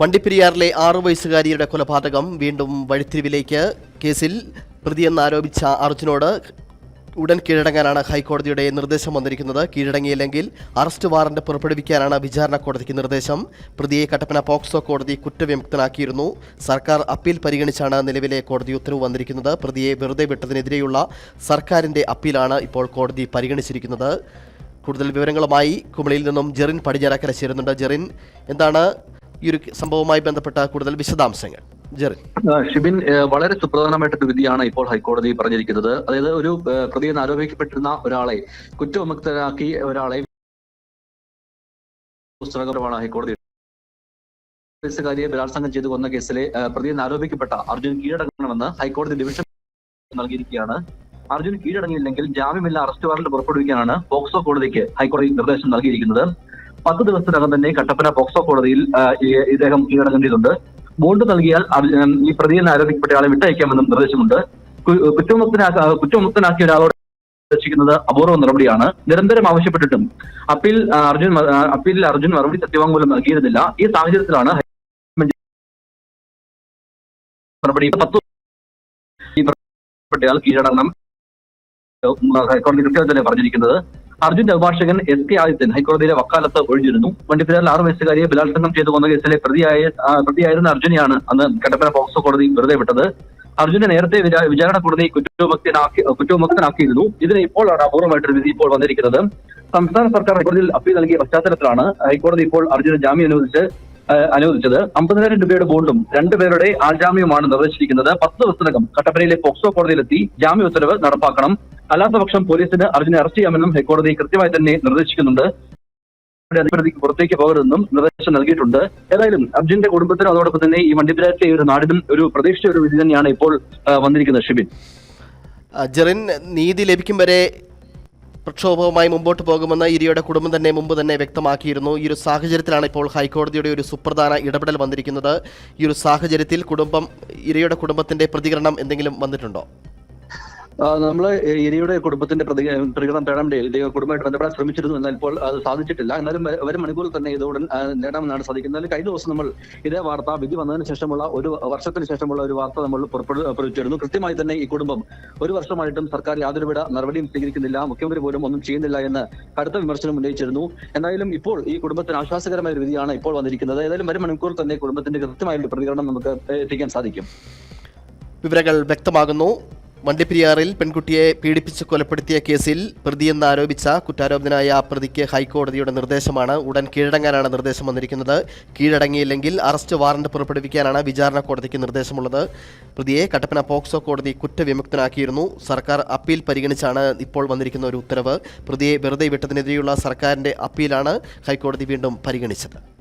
വണ്ടിപ്പെരിയാറിലെ ആറു വയസ്സുകാരിയുടെ കൊലപാതകം വീണ്ടും വഴിത്തിരിവിലേക്ക് കേസിൽ പ്രതിയെന്നാരോപിച്ച അർജുനോട് ഉടൻ കീഴടങ്ങാനാണ് ഹൈക്കോടതിയുടെ നിർദ്ദേശം വന്നിരിക്കുന്നത്. കീഴടങ്ങിയില്ലെങ്കിൽ അറസ്റ്റ് വാറന്റ് പുറപ്പെടുവിക്കാനാണ് വിചാരണ കോടതിക്ക് നിർദ്ദേശം. പ്രതിയെ കട്ടപ്പന പോക്സോ കോടതി കുറ്റവിമുക്തനാക്കിയിരുന്നു. സർക്കാർ അപ്പീൽ പരിഗണിച്ചാണ് നിലവിലെ കോടതി ഉത്തരവ് വന്നിരിക്കുന്നത്. പ്രതിയെ വെറുതെ വിട്ടതിനെതിരെയുള്ള സർക്കാരിന്റെ അപ്പീലാണ് ഇപ്പോൾ കോടതി പരിഗണിച്ചിരിക്കുന്നത്. കൂടുതൽ വിവരങ്ങളുമായി കുമളിയിൽ നിന്നും ജെറിൻ പടിഞ്ഞാറക്കര ചേരുന്നുണ്ട്. ജെറിൻ എന്താണ് ഈ ഒരു സംഭവവുമായി ബന്ധപ്പെട്ട കൂടുതൽ വിശദാംശങ്ങൾ. ഷിബിൻ വളരെ സുപ്രധാനമായിട്ടൊരു വിധിയാണ് ഇപ്പോൾ ഹൈക്കോടതി പറഞ്ഞിരിക്കുന്നത്. അതായത് ഒരു പ്രതിയെന്ന് ആരോപിക്കപ്പെട്ടിരുന്ന ഒരാളെ കുറ്റവിമുക്തരാക്കി ഒരാളെ പുസ്തകമാണ് ഹൈക്കോടതി പോലീസുകാരിയെ ബലാത്സംഗം ചെയ്തു കൊന്ന കേസിലെ പ്രതിയെന്ന് ആരോപിക്കപ്പെട്ട അർജുൻ കീഴടങ്ങണമെന്ന് ഹൈക്കോടതി ഡിവിഷൻ നൽകിയിരിക്കുകയാണ്. അർജുൻ കീഴടങ്ങിയില്ലെങ്കിൽ ജാമ്യമില്ല അറസ്റ്റ് വാറന്റ് പുറപ്പെടുവിക്കാനാണ് പോക്സോ കോടതിക്ക് ഹൈക്കോടതി നിർദ്ദേശം നൽകിയിരിക്കുന്നത്. പത്ത് ദിവസത്തിനകം തന്നെ കട്ടപ്പന പോക്സോ കോടതിയിൽ ഇദ്ദേഹം കീഴടങ്ങേണ്ടതുണ്ട് ബോണ്ട് നൽകിയാൽ ഈ പ്രതിയെന്ന് ആരോപിക്കപ്പെട്ട ആളെ വിട്ടയക്കാമെന്നും നിർദ്ദേശമുണ്ട്. കുറ്റമുക്തനാക്ക കുറ്റമുക്തനാക്കിയ ഒരാളോട് നിർദ്ദേശിക്കുന്നത് അപൂർവ നടപടിയാണ്. നിരന്തരം ആവശ്യപ്പെട്ടിട്ടും അപ്പീൽ അർജുൻ അപ്പീലിൽ അർജുൻ മറുപടി സത്യവാങ്മൂലം നൽകിയിരുന്നില്ല. ഈ സാഹചര്യത്തിലാണ് നടപടി പത്ത് കീഴടങ്ങണം. ഹൈക്കോടതി കൃത്യമായി തന്നെ പറഞ്ഞിരിക്കുന്നത്. അർജുന്റെ അഭിഭാഷകൻ എസ് കെ ആദിത്യൻ ഹൈക്കോടതിയിലെ വക്കാലത്ത് ഒഴിഞ്ഞിരുന്നു. വണ്ടിപ്പെരിയാറിൽ ആറ് വയസ്സുകാരിയെ ബലാത്സംഗം ചെയ്തു കൊന്ന കേസിലെ പ്രതിയായ പ്രതിയായിരുന്ന അർജുനെയാണ് അന്ന് കട്ടപ്പന പോക്സോ കോടതി വെറുതെ വിട്ടത്. അർജുനെ നേരത്തെ വിചാരണ കോടതി കുറ്റവിമുക്തനാക്കി കുറ്റവിമുക്തനാക്കിയിരുന്നു. ഇതിന് ഇപ്പോഴാണ് അപൂർവമായിട്ടൊരു വിധി ഇപ്പോൾ വന്നിരിക്കുന്നത്. സംസ്ഥാന സർക്കാർ ഹൈക്കോടതിയിൽ അപ്പീൽ നൽകിയ പശ്ചാത്തലത്തിലാണ് ഹൈക്കോടതി ഇപ്പോൾ അർജുന് ജാമ്യം അനുവദിച്ച് അനുവദിച്ചത്. അമ്പതിനായിരം രൂപയുടെ ബോണ്ടും രണ്ടുപേരുടെ ആൾജാമ്യവുമാണ് നിർദ്ദേശിച്ചിരിക്കുന്നത് പത്ത് ദിവസത്തിനകം കട്ടപ്പനയിലെ പോക്സോ കോടതിയിലെത്തി ജാമ്യ ഉത്തരവ് നടപ്പാക്കണം. അല്ലാത്ത പക്ഷം പോലീസിന് അർജുനെ അറസ്റ്റ് ചെയ്യാമെന്നും ഹൈക്കോടതി കൃത്യമായി തന്നെ നിർദ്ദേശിക്കുന്നുണ്ട്. പുറത്തേക്ക് പോകരുതെന്നും നിർദ്ദേശം നൽകിയിട്ടുണ്ട്. ഏതായാലും അർജുന്റെ കുടുംബത്തിനും അതോടൊപ്പം തന്നെ ഈ വണ്ടിപ്പിരാറ്റിലെ ഒരു നാടിനും ഒരു പ്രതീക്ഷ ഒരു വിധി തന്നെയാണ് ഇപ്പോൾ വന്നിരിക്കുന്നത്. ഷിബിൻ. ജറിൻ നീതി ലഭിക്കും വരെ പ്രക്ഷോഭവുമായി മുമ്പോട്ട് പോകുമെന്ന് ഇരിയുടെ കുടുംബം തന്നെ മുമ്പ് തന്നെ വ്യക്തമാക്കിയിരുന്നു. ഈ ഒരു സാഹചര്യത്തിലാണ് ഇപ്പോൾ ഹൈക്കോടതിയുടെ ഒരു സുപ്രധാന ഇടപെടൽ വന്നിരിക്കുന്നത്. ഈ ഒരു സാഹചര്യത്തിൽ കുടുംബം ഇരയുടെ കുടുംബത്തിന്റെ പ്രതികരണം എന്തെങ്കിലും വന്നിട്ടുണ്ടോ? നമ്മൾ ഇരിയുടെ കുടുംബത്തിന്റെ പ്രതി- പ്രതികരണം തേടാൻ കുടുംബമായിട്ട് ബന്ധപ്പെടാൻ ശ്രമിച്ചിരുന്നു. എന്നാൽ ഇപ്പോൾ അത് സാധിച്ചിട്ടില്ല. എന്നാലും വരും മണിക്കൂറിൽ തന്നെ ഇതോടെ നേടാമെന്നാണ് സാധിക്കുന്നത്. കഴിഞ്ഞ ദിവസം നമ്മൾ ഇതേ വാർത്ത വിധി വന്നതിന് ശേഷമുള്ള ഒരു വർഷത്തിന് ശേഷമുള്ള ഒരു വാർത്ത നമ്മൾ പുറപ്പെടു- പുറപ്പെടുവിച്ചിരുന്നു കൃത്യമായി തന്നെ ഈ കുടുംബം ഒരു വർഷമായിട്ടും സർക്കാർ യാതൊരുവിധ നടപടിയും സ്വീകരിക്കുന്നില്ല. മുഖ്യമന്ത്രി പോലും ഒന്നും ചെയ്യുന്നില്ല എന്ന് കടുത്ത വിമർശനം ഉന്നയിച്ചിരുന്നു. എന്തായാലും ഇപ്പോൾ ഈ കുടുംബത്തിന് ആശ്വാസകരമായ ഒരു വിധിയാണ് ഇപ്പോൾ വന്നിരിക്കുന്നത്. ഏതായാലും വരും മണിക്കൂറിൽ തന്നെ കുടുംബത്തിന്റെ കൃത്യമായ ഒരു പ്രതികരണം നമുക്ക് എത്തിക്കാൻ സാധിക്കും. വിവരങ്ങൾ വ്യക്തമാകുന്നു. വണ്ടിപ്പെരിയാറിൽ പെൺകുട്ടിയെ പീഡിപ്പിച്ച് കൊലപ്പെടുത്തിയ കേസിൽ പ്രതിയെന്ന് ആരോപിച്ച കുറ്റാരോപിതനായ പ്രതിക്ക് ഹൈക്കോടതിയുടെ നിർദ്ദേശമാണ്. ഉടൻ കീഴടങ്ങാനാണ് നിർദ്ദേശം വന്നിരിക്കുന്നത്. കീഴടങ്ങിയില്ലെങ്കിൽ അറസ്റ്റ് വാറന്റ് പുറപ്പെടുവിക്കാനാണ് വിചാരണ കോടതിക്ക് നിർദ്ദേശമുള്ളത്. പ്രതിയെ കട്ടപ്പന പോക്സോ കോടതി കുറ്റവിമുക്തനാക്കിയിരുന്നു. സർക്കാർ അപ്പീൽ പരിഗണിച്ചാണ് ഇപ്പോൾ വന്നിരിക്കുന്ന ഒരു ഉത്തരവ്. പ്രതിയെ വെറുതെ വിട്ടതിനെതിരെയുള്ള സർക്കാരിന്റെ അപ്പീലാണ് ഹൈക്കോടതി വീണ്ടും പരിഗണിച്ചത്.